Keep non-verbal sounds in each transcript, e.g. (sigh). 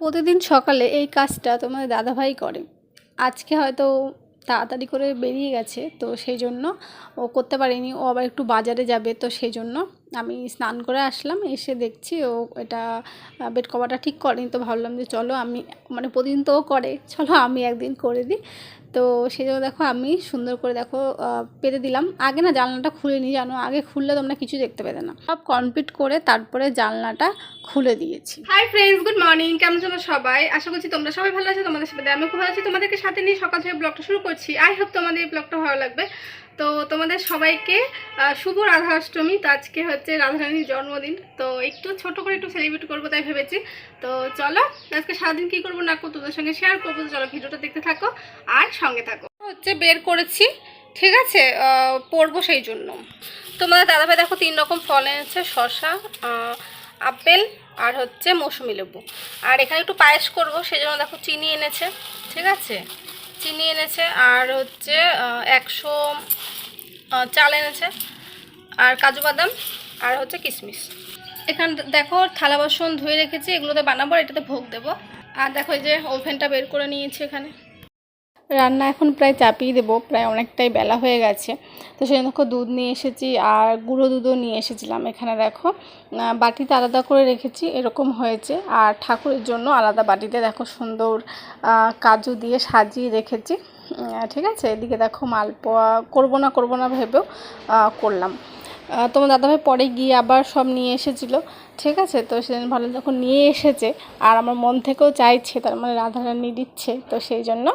প্রতিদিন সকালে এই কাজটা তোমাদের দাদাভাই করে। আজকে হয়তো তাড়াতাড়ি করে বেরিয়ে গেছে, তো সেই জন্য ও করতে পারেনি। ও আবার একটু বাজারে যাবে, তো সেই জন্য আমি স্নান করে আসলাম, এসে দেখছি ও এটা বেড কভারটা ঠিক করেনি, তো ভাবলাম যে চলো আমি মানে প্রতিদিন তো ও করে, চলো আমি একদিন করে দিই। তো সেই জন্য দেখো আমি সুন্দর করে দেখো পেতে দিলাম। আগে না জানলাটা খুলে নি জানো? আগে খুললে তোমরা কিছু দেখতে পেতে না। সব কমপ্লিট করে তারপরে জানলাটা খুলে দিয়েছি। হাই ফ্রেন্ডস গুড মর্নিং কেমন আছো সবাই? আশা করছি তোমরা সবাই ভালো আছো, তোমাদের সাথে আমি খুব ভালো আছি। তোমাদেরকে সাথে নিয়ে সকাল থেকে ব্লগটা শুরু করছি। আই হোপ তোমাদের এই ব্লগটা ভালো লাগবে। তো তোমাদের সবাইকে শুভ রাধাষ্টমী। তো আজকে হচ্ছে রাধারানীর জন্মদিন। তো একটু ছোট করে একটু সেলিব্রেট করব তাই ভেবেছি। তো চলো, আজকে সারাদিন কি করব না করব তোদের সঙ্গে শেয়ার করব। তো চলো ভিডিওটা দেখতে থাকো। আর সঙ্গে থাকো। হচ্ছে বের করেছি, ঠিক আছে? পরবো সেই জন্য। তোমাদের দাদাভাই দেখো তিন রকম ফল এনেছে শশা আপেল আর হচ্ছে মৌসুমি লেবু। আর এখানে একটু পায়েস করব, সেই জন্য দেখো চিনি এনেছে, ঠিক আছে? চিনি এনেছে আর হচ্ছে একশো চাল এনেছে আর কাজু বাদাম আর হচ্ছে কিশমিশ এখানে দেখো থালা বাসন ধুয়ে রেখেছি, এগুলোতে বানাবো এটাতে ভোগ দেবো। আর দেখো এই যে ওভেনটা বের করে নিয়েছি এখানে। রান্না এখন প্রায় চাপিয়ে দেবো, প্রায় অনেকটাই বেলা হয়ে গেছে। তো সেই দেখো দুধ নিয়ে এসেছি আর গুঁড়ো দুধও নিয়ে এসেছিলাম এখানে দেখো। বাটিতে আলাদা করে রেখেছি, এরকম হয়েছে। আর ঠাকুরের জন্য আলাদা বাটিতে দেখো সুন্দর কাজু দিয়ে সাজিয়ে রেখেছি। ঠিক আছে? এদিকে দেখো মালপোয়া, করব না করব না ভেবেও করলাম। তোমার দাদাভাই পরে গিয়ে আবার সব নিয়ে এসেছিল। ঠিক আছে? তো সেদিন ভালো যখন নিয়ে এসেছে আর আমার মন থেকেও চাইছে, তার মানে রাধারানী দিচ্ছে, তো সেই জন্য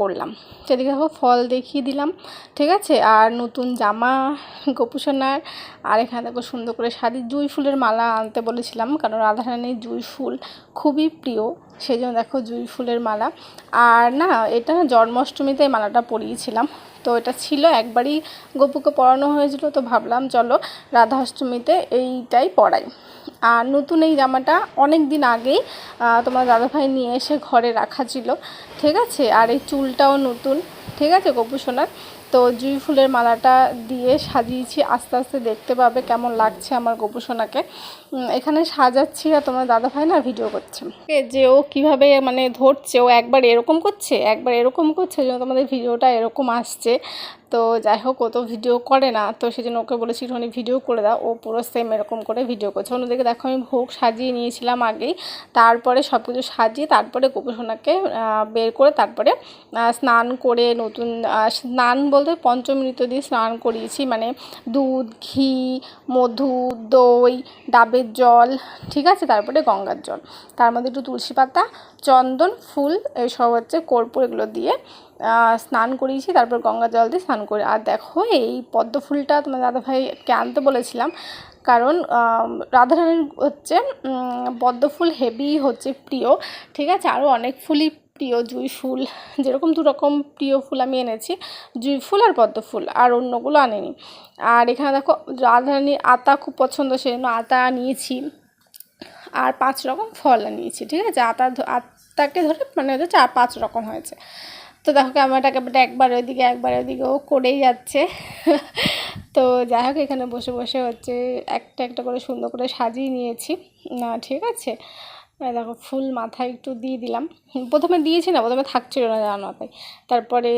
করলাম। সেদিকে দেখো ফল দেখিয়ে দিলাম, ঠিক আছে? আর নতুন জামা গোপুসোনার, আর এখানে দেখো সুন্দর করে শাড়ি জুঁই ফুলের মালা আনতে বলেছিলাম, কারণ রাধারানীর জুঁই ফুল খুবই প্রিয়, সেই জন্য দেখো জুঁই ফুলের মালা। আর না, এটা জন্মাষ্টমীতে মালাটা পরিয়েছিলাম, তো এটা ছিল একবারই গপুকে পরানো হয়েছিল, তো ভাবলাম চলো রাধা অষ্টমীতে এইটাই পরাই। আর নতুন এই জামাটা অনেক দিন আগেই তোমার দাদাভাই নিয়ে এসে ঘরে রাখা ছিল। ঠিক আছে? আর এই চুলটাও নতুন। ঠিক আছে গপু সোনার? তো জুঁই ফুলের মালাটা দিয়ে সাজিয়েছি, আস্তে আস্তে দেখতে পাবে কেমন লাগছে আমার গপু সোনাকে। এখানে সাজাচ্ছি আর তোমার দাদাভাই না ভিডিও করছে। যে ও কীভাবে মানে ধরছে, ও একবার এরকম করছে, একবার এরকম করছে জন্য তোমাদের ভিডিওটা এরকম আসছে। তো যাই হোক, ও তো ভিডিও করে না, তো সেই জন্য ওকে বলেছি একটুখানি ভিডিও করে দাও। ও পুরো সেম এরকম করে ভিডিও করছে। অন্যদিকে দেখো, আমি ভোগ সাজিয়ে নিয়েছিলাম আগেই। তারপরে সব কিছু সাজিয়ে তারপরে গোপসোনাকে বের করে তারপরে স্নান করে নতুন স্নান বলতে পঞ্চমৃত দিয়ে স্নান করিয়েছি। মানে দুধ, ঘি, মধু, দই, ডাবের জল, ঠিক আছে? তারপরে গঙ্গার জল। তার মধ্যে একটু তুলসী পাতা, চন্দন, ফুল এইসব হচ্ছে কর্পূর এগুলো দিয়ে স্নান করিয়েছি, তারপর গঙ্গা জল দিয়ে স্নান করি আর দেখো, এই পদ্ম ফুলটা তোমার দাদাভাইকে আনতে বলেছিলাম। কারণ রাধারানীর হচ্ছে পদ্ম ফুল হেভি হচ্ছে প্রিয়। ঠিক আছে? আরও অনেক ফুলই প্রিয়। জুঁই ফুল, যেরকম দু রকম প্রিয় ফুল আমি এনেছি। জুঁই ফুল আর পদ্ম ফুল আর অন্যগুলো আনিনি। আর এখানে দেখো রাধারানীর আতা খুব পছন্দ সেই জন্য আতা নিয়েছি। আর পাঁচ রকম ফল নিয়েছি ঠিক আছে? আতা আতাকে ধরে মানে হচ্ছে চার পাঁচ রকম হয়েছে। তো দেখো ক্যামেরাটা ক্যামেরাটা একবার ওইদিকে একবার ওইদিকে, ও করেই যাচ্ছে। তো যাই হোক, এখানে বসে বসে হচ্ছে একটা একটা করে সুন্দর করে সাজিয়ে নিয়েছি। না, ঠিক আছে? দেখো ফুল মাথায় একটু দিয়ে দিলাম। প্রথমে দিয়েছি না, প্রথমে থাকছিল না জানো মাথায় তারপরে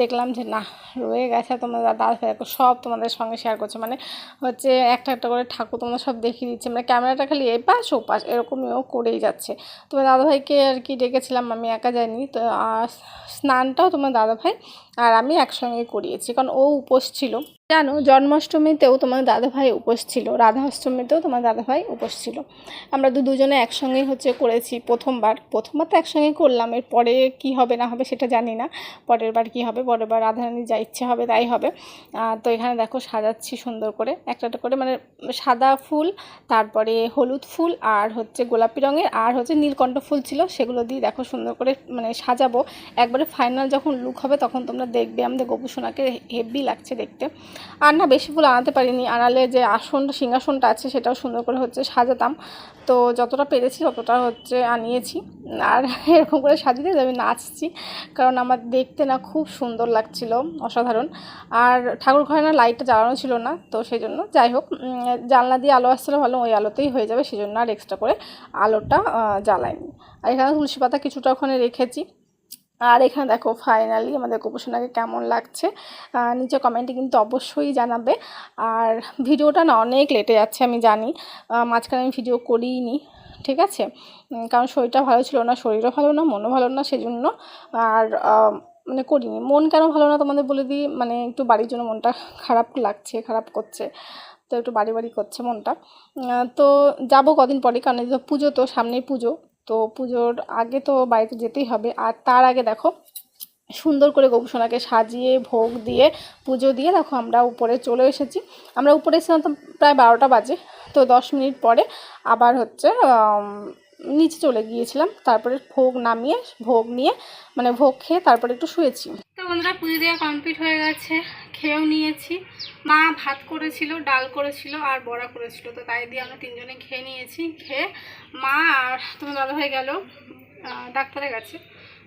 দেখলাম যে না, রয়ে গেছে তোমাদের দাদা দেখো সব তোমাদের সঙ্গে শেয়ার করছে। মানে হচ্ছে একটা একটা করে ঠাকুর তোমরা সব দেখিয়ে দিচ্ছে। মানে ক্যামেরাটা খালি এ পাশ ও পাশ এরকমইও করেই যাচ্ছে। তোমার দাদাভাইকে আর কি ডেকেছিলাম, আমি একা যাইনি। তো স্নানটাও তোমার দাদাভাই আর আমি একসঙ্গে করিয়েছি, কারণ ও উপোস ছিল। জানো, জন্মাষ্টমীতেও তোমার দাদাভাই উপোস ছিল রাধা অষ্টমীতেও তোমার দাদাভাই উপোস ছিল। আমরা দু দুজনে একসঙ্গেই হচ্ছে করেছি প্রথমবার। প্রথমবার তো একসঙ্গেই করলাম এর পরে কী হবে না হবে সেটা জানি না। পরের বার কী হবে, পরের বার রাধারানীর যা ইচ্ছে হবে তাই হবে। তো এখানে দেখো সাজাচ্ছি সুন্দর করে একটা একটা করে মানে সাদা ফুল, তারপরে হলুদ ফুল, আর হচ্ছে গোলাপি রঙের, আর হচ্ছে নীলকণ্ঠ ফুল ছিল। সেগুলো দিয়ে দেখো সুন্দর করে মানে সাজাবো। একবারে ফাইনাল যখন লুক হবে তখন তোমরা তোমরা দেখবে আমাদের গোপুসোনাকে হেভি লাগছে দেখতে। আর না, বেশি ফুল আনাতে পারিনি। আনালে যে আসনটা সিংহাসনটা আছে, সেটাও সুন্দর করে হচ্ছে সাজাতাম। তো যতটা পেরেছি ততটা হচ্ছে আনিয়েছি। আর (laughs) এরকম করে সাজিয়ে দিয়ে আমি নাচছি, কারণ আমার দেখতে না খুব সুন্দর লাগছিল, অসাধারণ। আর ঠাকুর ঘরে না লাইটটা জ্বালানো ছিল না, তো সেই জন্য যাই হোক জানলা দিয়ে আলো আসছিল ভালো, ওই আলোতেই হয়ে যাবে সেই জন্য আর এক্সট্রা করে আলোটা জ্বালাইনি। আর এখানে তুলসী পাতা কিছুটা ওখানে রেখেছি। আর এখানে দেখো ফাইনালি আমাদের গোপোষণাকে কেমন লাগছে। নিচে কমেন্টে কিন্তু অবশ্যই জানাবে। আর ভিডিওটা না অনেক লেটে যাচ্ছে আমি জানি। মাঝখানে আমি ভিডিও করিনি ঠিক আছে? কারণ শরীরটা ভালো ছিল না, শরীরও ভালো না, মনও ভালো না সেজন্য। আর মানে করিনি। মন কেন ভালো না তোমাদের বলে দিই মানে একটু বাড়ির জন্য মনটা খারাপ লাগছে, খারাপ করছে। তো একটু বাড়ি বাড়ি করছে মনটা। তো যাব কদিন পরে, কারণ পুজো তো, সামনেই পুজো। তো পুজোর আগে তো বাড়িতে যেতেই হবে। আর তার আগে দেখো, সুন্দর করে গোপুসোনাকে সাজিয়ে, ভোগ দিয়ে, পুজো দিয়ে দেখো আমরা উপরে চলে এসেছি। আমরা উপরে এসেছিলাম তো প্রায় বারোটা বাজে, তো দশ মিনিট পরে আবার হচ্ছে নিচে চলে গিয়েছিলাম। তারপরে ভোগ নামিয়ে, ভোগ নিয়ে মানে ভোগ খেয়ে তারপরে একটু শুয়েছি। তো বন্ধুরা, পুজো দেওয়া কমপ্লিট হয়ে গেছে। খেয়েও নিয়েছি। মা ভাত করেছিল, ডাল করেছিল আর বড়া করেছিল। তো তাই দিয়ে আমরা তিনজনে খেয়ে নিয়েছি। খেয়ে মা আর তোমার দাদা হয়ে গেল ডাক্তারের কাছে।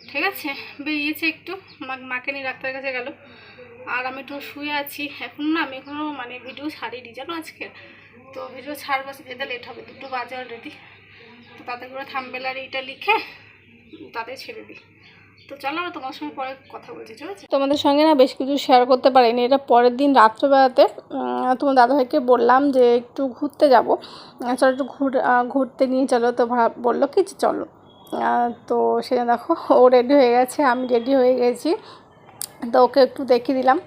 ঠিক আছে? বেরিয়েছে একটু। মাকে নিয়ে ডাক্তারের কাছে গেল। আর আমি একটু শুয়ে আছি। এখন না, আমি এখনও মানে ভিডিও ছাড়িনি, জানো আজকে? তো ভিডিও ছাড়বো যেতে লেট হবে। দুটো বাজে অলরেডি তো তাতে করে থামবেলার এইটা লিখে তাতে ছেড়ে দিই। তো চলো আমরা তোমার সঙ্গে পরে কথা বলছি, ঠিক তোমাদের সঙ্গে না বেশ কিছু শেয়ার করতে পারিনি। এটা পরের দিন রাত্রেবেলাতে তোমার দাদাভাইকে বললাম যে একটু ঘুরতে যাব। চলো একটু ঘুর ঘুরতে নিয়ে চলো তো বলল কি চলো। তো সেটা দেখো, ও রেডি হয়ে গেছে, আমি রেডি হয়ে গেছি। তো ওকে একটু দেখিয়ে দিলাম,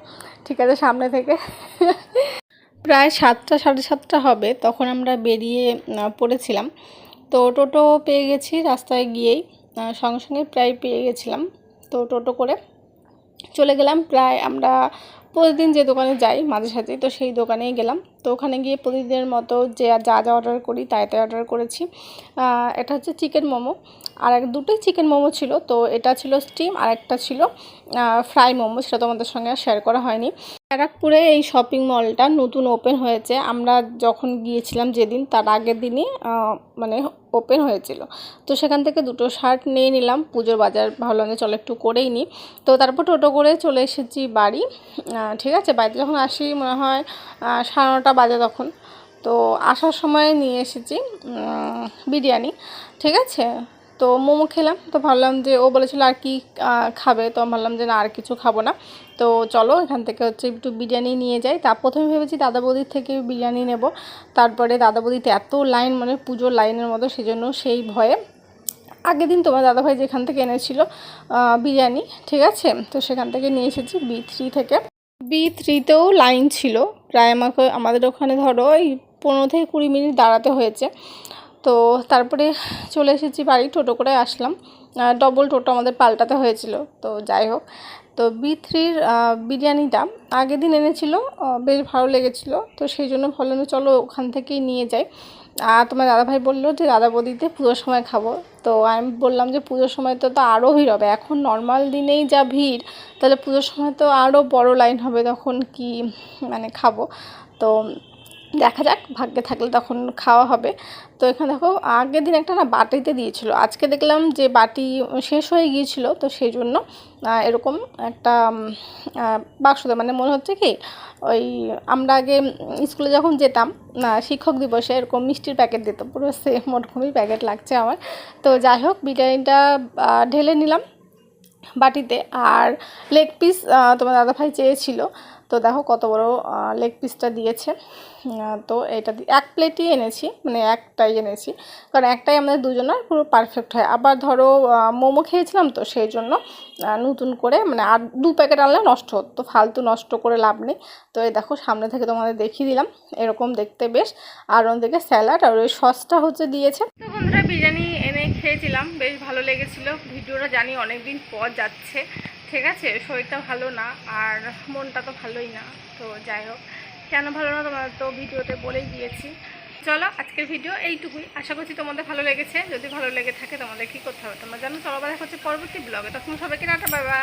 ঠিক আছে, সামনে থেকে। প্রায় সাতটা, সাড়ে সাতটা হবে, তখন আমরা বেরিয়ে পড়েছিলাম। তো টোটো পেয়ে গেছি রাস্তায় গিয়েই। সঙ্গে সঙ্গে প্রায় পেয়ে গেছিলাম। তো টোটো করে চলে গেলাম। প্রায় আমরা প্রতিদিন যে দোকানে যাই মাঝে সাথে তো সেই দোকানেই গেলাম। তো ওখানে গিয়ে প্রতিদিনের মতো যে যা যা অর্ডার করি, তাই তাই অর্ডার করেছি। এটা হচ্ছে চিকেন মোমো। আর এক দুটোই চিকেন মোমো ছিল, তো এটা ছিল স্টিম আর একটা ছিল ফ্রাই মোমো, সেটা তোমাদের সঙ্গে শেয়ার করা হয়নি। ব্যারাকপুরে এই শপিং মলটা নতুন ওপেন হয়েছে। আমরা যখন গিয়েছিলাম যেদিন, তার আগের দিনই মানে ওপেন হয়েছিল। তো সেখান থেকে দুটো শার্ট নিয়ে নিলাম। পুজোর বাজার ভাবলাম যে চলো একটু করেই নিই তো তারপর টোটো করে চলে এসেছি বাড়ি। ঠিক আছে, বাড়িতে যখন আসি, মনে হয় সাড়ে নটা বাজে তখন। তো আসার সময় নিয়ে এসেছি বিরিয়ানি। ঠিক আছে? তো মোমো খেলাম, তো ভাবলাম যে ও বলেছিল আর কি খাবে, তো আমি ভাবলাম যে না, আর কিছু খাব না। তো চলো এখান থেকে হচ্ছে একটু বিরিয়ানি নিয়ে যাই। তা প্রথমে ভেবেছি দাদা বৌদির থেকে বিরিয়ানি নেব। তারপরে দাদা বৌদিতে এত লাইন মানে পুজোর লাইনের মতো, সেজন্য সেই ভয়ে আগের দিন তোমার দাদাভাই যেখান থেকে এনেছিল বিরিয়ানি, ঠিক আছে? তো সেখান থেকে নিয়ে এসেছি বি থ্রি থেকে। বি থ্রিতেও লাইন ছিল। প্রায় আমাকে, আমাদের ওখানে ধরো ওই পনেরো থেকে কুড়ি মিনিট দাঁড়াতে হয়েছে। তো তারপরে চলে এসেছি বাড়ি, টোটো করে আসলাম। ডবল টোটো আমাদের পাল্টাতে হয়েছিল। তো যাই হোক, তো বি থ্রির বিরিয়ানিটা আগের দিন এনেছিল বেশ ভালো লেগেছিল। তো সেই জন্য ভাবলাম চলো ওখান থেকেই নিয়ে যাই। আর তোমার দাদাভাই বলল যে দাদা বৌদিতে পুজোর সময় খাব। তো আমি বললাম যে, পুজোর সময় তো তো আরও ভিড় হবে। এখন নর্মাল দিনেই যা ভিড়, তাহলে পুজোর সময় তো আরও বড় লাইন হবে তখন কি মানে খাব? তো দেখা যাক, ভাগ্যে থাকলে তখন খাওয়া হবে। তো এখানে দেখো, আগের দিন একটা না বাটিতে দিয়েছিল। আজকে দেখলাম যে বাটি শেষ হয়ে গিয়েছিল, তো সেই জন্য এরকম একটা বাক্সতে মানে মনে হচ্ছে কি, ওই আমরা আগে স্কুলে যখন যেতাম শিক্ষক দিবসে এরকম মিষ্টির প্যাকেট দিত। পুরো সেম ওরকমই প্যাকেট লাগছে আমার। তো যাই হোক, বিরিয়ানিটা ঢেলে নিলাম বাটিতে। আর লেগ পিস তোমার দাদাভাই চেয়েছিল। তো দেখো কত বড় লেগ পিসটা দিয়েছে। তো এটা এক প্লেটই এনেছি মানে একটাই এনেছি। কারণ একটাই আমাদের দুজনের পুরো পারফেক্ট হয়। আবার ধরো মোমো খেয়েছিলাম তো সেই জন্য নতুন করে মানে আর দু প্যাকেট আনলে নষ্ট হতো, তো ফালতু নষ্ট করে লাভ নেই। তো এই দেখো, সামনে থেকে তোমাদের দেখিয়ে দিলাম, এরকম দেখতে বেশ। আর ওদিকে স্যালাড আর ওই সসটা হচ্ছে দিয়েছে তো বন্ধুরা বিরিয়ানি এনে খেয়েছিলাম, বেশ ভালো লেগেছিলো। ভিডিওটা জানি অনেক দিন পর যাচ্ছে। ঠিক আছে, শরীরটা ভালো না, আর মনটা তো ভালোই না। তো যাই হোক, কেন ভালো না তোমার তো ভিডিওতে বলেই দিয়েছি। চলো, আজকের ভিডিও এইটুকুই। আশা করছি তোমাদের ভালো লেগেছে। যদি ভালো লেগে থাকে তোমাদের কী করতে হবে? তোমরা জানো চলো দেখা হচ্ছে পরবর্তী ব্লগে। তখন সবাইকে টাটা বাবা